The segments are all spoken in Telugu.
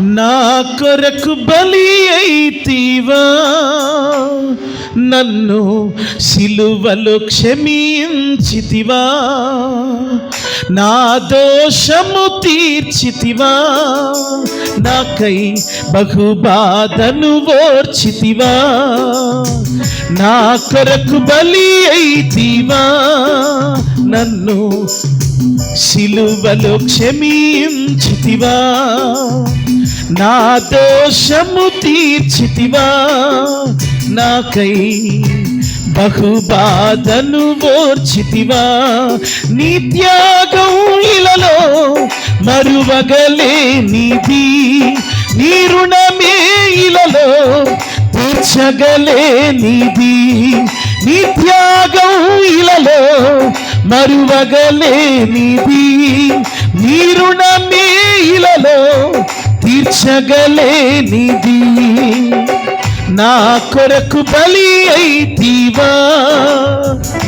నా కొరకు బలి అయితీవా? నన్ను సిలువలు క్షమించితివా? నా దోషము తీర్చితివా? నాకై బహుబాధను ఓర్చితివా? నా కొరకు బలి అయితీవా? నన్ను సిలువలు క్షమించితివా? నా దోషము తీర్చితివా? నాకై బహుబాధను ఓర్చితివా? నీ త్యాగం ఇలలో మరువగలే నిధి నీ రుణమే ఇలలో తీర్చగలే నిధి నీ త్యాగం ఇలలో మరువగలే నిధి నీ రుణమే ఇలలో తీర్చగలేనిది. నా కొరకు బలి అయితీవా?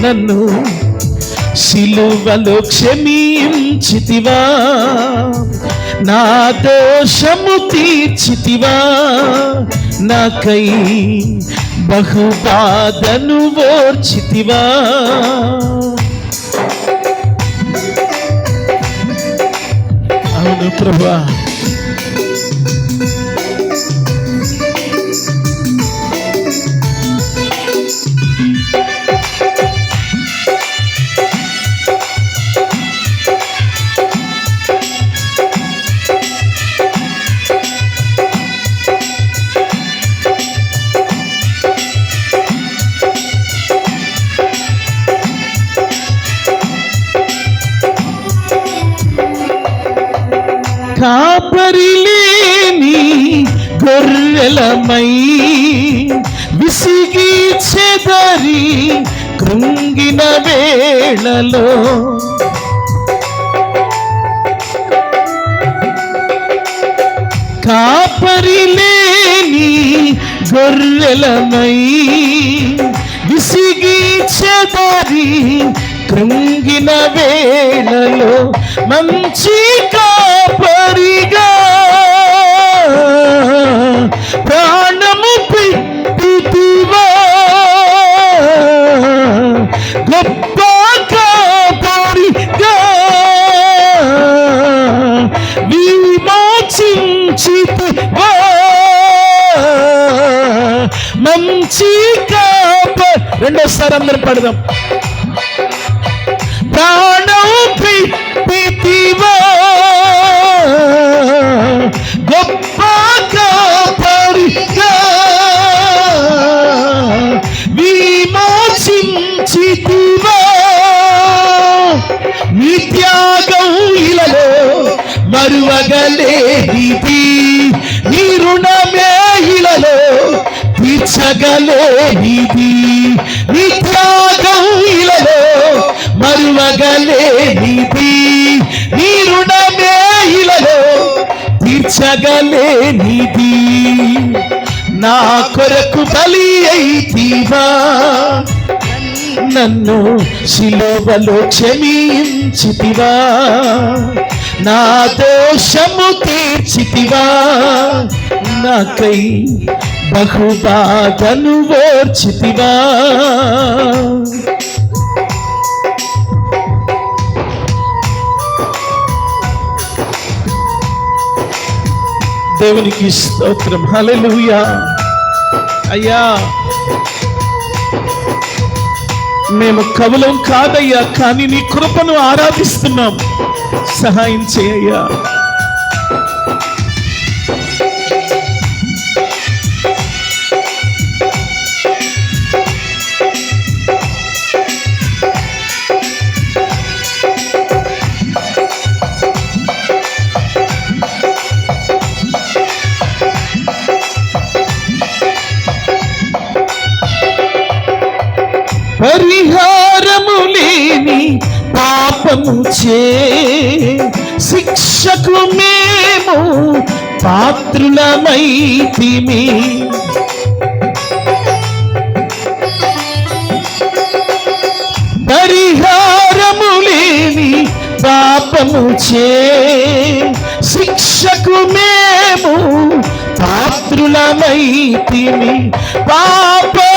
నన్ను సిలువలో క్షమించితివా? నా దోషము తీర్చితివా? నాకై బహుబాధను ఓర్చితివా? అవును ప్రభా. వెలమై విసిగి చెదరి కృంగిన వేళలో. కాపరిలేని గొర్రెలమై విసిగి చెదరి కృంగిన వేళలో మంచి కా మంచి కాప. రెండోసారి అందరం పడదాం. ప్రాణం పెట్టివా గొప్ప కాపరిగా. విమోచించితివా. నీ త్యాగం ఇలలో మరువగలేనిది. తీర్చగలేనిది నీ ఇలలో మరువగలేనిది. నీ రుణమే ఇలలో తీర్చగలేనిది. నా కొరకు బలి అయితీవా నన్ను శిలోవలో క్షమించితివా. నా దోషము తీర్చితివా. నాకై బహుబాధను ఓర్చితివా. దేవునికి స్తోత్రం. హల్లెలూయా. అయ్యా మేము కవులం కాదయ్యా కానీ నీ కృపను ఆరాధిస్తున్నాం. సహాయం చేయయ్యా. పరిహారము లేని పాపము చే శిక్షకు మేము పాత్రులమైతిమి పరిహారము లేని పాపము చే శిక్షకు మేము పాత్రులమైతిమి పాపమేలేని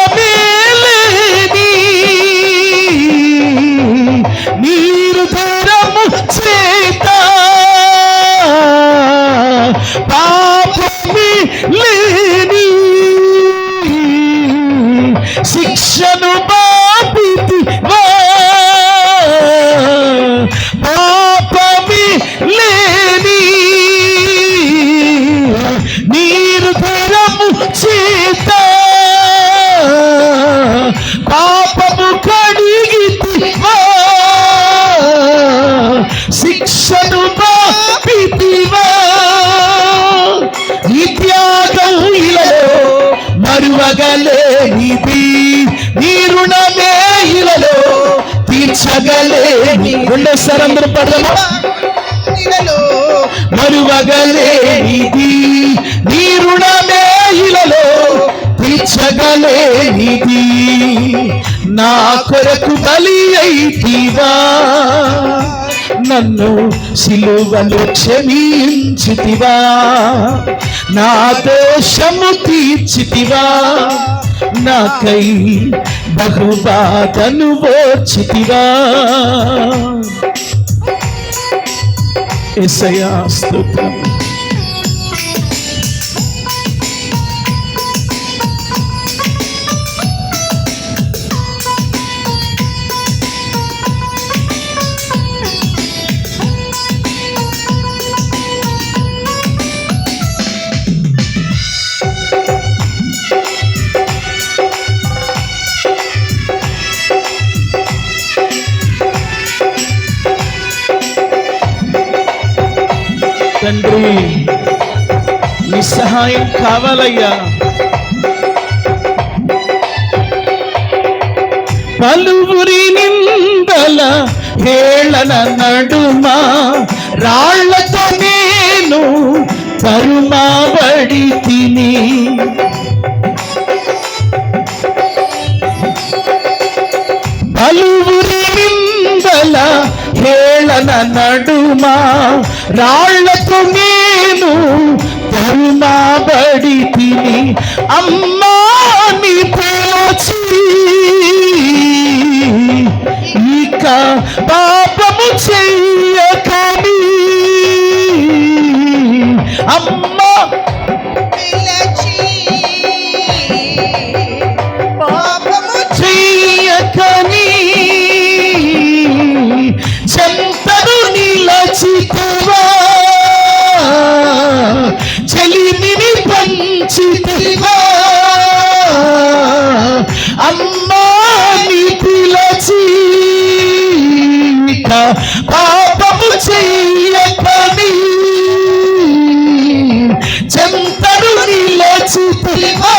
శిక్షను బాపితివా పాపమి లేని నీరు ధరము చేత పాపము కడిగితివా శిక్షను బాపితివా ఈ త్యాగం ఇలలో మరువగలేనిది. తీర్చగలేని రెండోసారి అందరూ పడదామా? మరువగలేనిది. నీ రుణమే ఇలలో తీర్చగలేనిది. నా కొరకు బలి అయితివా? నన్ను సిలువలో క్షమించితివా? నా దోషము తీర్చితివా? నాకై బహుబాధను ఓర్చితివా? ఎసయా స్తోత్రం. సహాయం కావాలయ్యా. పలువురి నిందల హేళన నడుమా రాళ్ళతో నేను తరుమాబడి తిని. పలువురి నిందల హేళన నడుమా రాళ్ళతో నేను తరుమాబడి తిని అమ్మా నీ పోచి. ఇక పాపము చెయ్యకని అమ్మ చెయ్యకని చెంతను నిలచితివా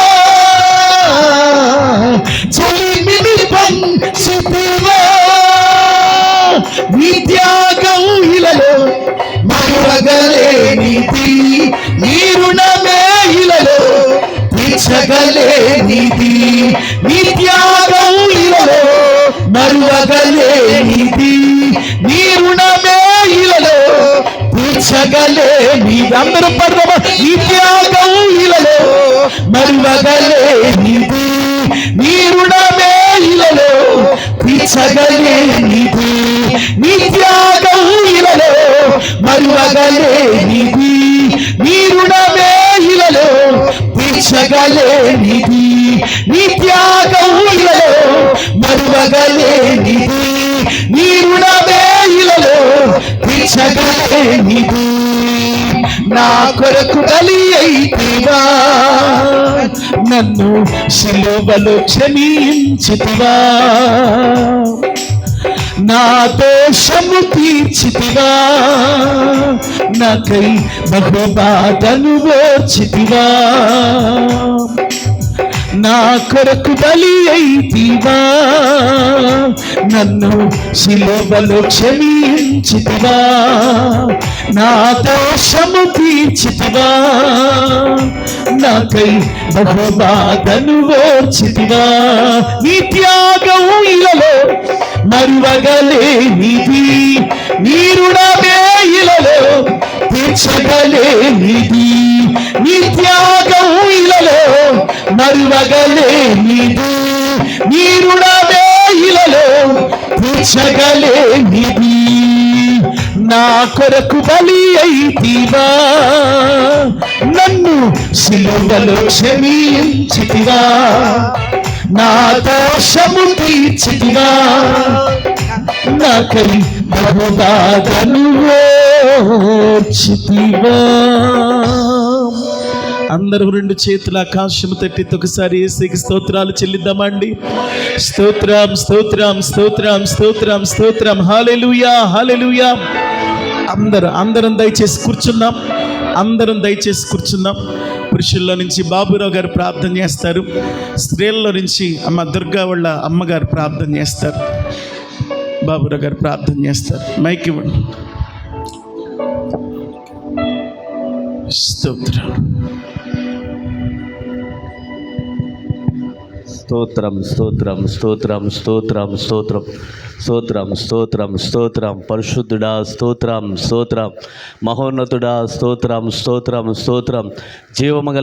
చెలిమిని పంచితివా నీ త్యాగం ఇలలో మరువగలేనిది నీ రుణమే ఇలలో తీర్చగలేనిది నీ త్యాగం ఇలలో మరువగలేనిది నీ రుణమే తీర్చగలేని అందరూ పడవ నీ త్యాగం ఇలలో మరువగలేనిది నీ రుణమే ఇలలో. తీర్చగలేనిది నీ త్యాగం ఇలలో. మరువగలేనిది నీ రుణమే ఇలలో. తీర్చగలేనిది నీ త్యాగం ఇలలో. మరువగలేనిది నీ రుణమే తీర్చగలేనిది నా కొరకు బలి అయితివా. నన్ను శిలువలో క్షమించితివా. నా దోషము తీర్చితివా. నాకై బహుబాధను ఓర్చితివా. నా కొరకు బలి అయితివా? నన్ను శిలువలో క్షమించితివా? నా దోషము తీర్చితివా? నాకై బహుబాధను ఓర్చితివా? నీ త్యాగం ఇలలో మరువగలేనిది. నీరుడమే ఇలలో తీర్చగలేనిది. నీ త్యాగం ఇలలో మరువగలేనిది నీ రుణమే ఇలలో తీర్చగలేనిది నా కొరకు బలి అయితివా. నన్ను సిలువలో క్షమించితివా. నా దోషము తీర్చితివా. నాకై బహుబాధను ఓర్చితివా. అందరూ రెండు చేతుల ఆకాశం తట్టి ఒకసారి ఏసీకి స్తోత్రాలు చెల్లిద్దామండి. స్తోత్రం స్తోత్రం స్తోత్రం స్తోత్రం స్తోత్రం. హాలెలుయా హాలెలుయా అందరూ అందరం దయచేసి కూర్చున్నాం. అందరం దయచేసి కూర్చున్నాం. పురుషుల్లో నుంచి బాబురావు గారు ప్రార్థన చేస్తారు. స్త్రీల్లో నుంచి అమ్మ దుర్గా వాళ్ళ అమ్మగారు ప్రార్థన చేస్తారు. బాబురావు గారు ప్రార్థన చేస్తారు. మైక్ ఇవ్వండి. స్తోత్రం. స్తోత్రం స్తోత్రం స్తోత్రం స్తోత్రం స్తోత్రం స్తోత్రం స్తోత్రం స్తోత్రం. పరిశుద్ధుడా స్తోత్రం స్తోత్రం. మహోన్నతుడా స్తోత్రం స్తోత్రం స్తోత్రం. జీవమగల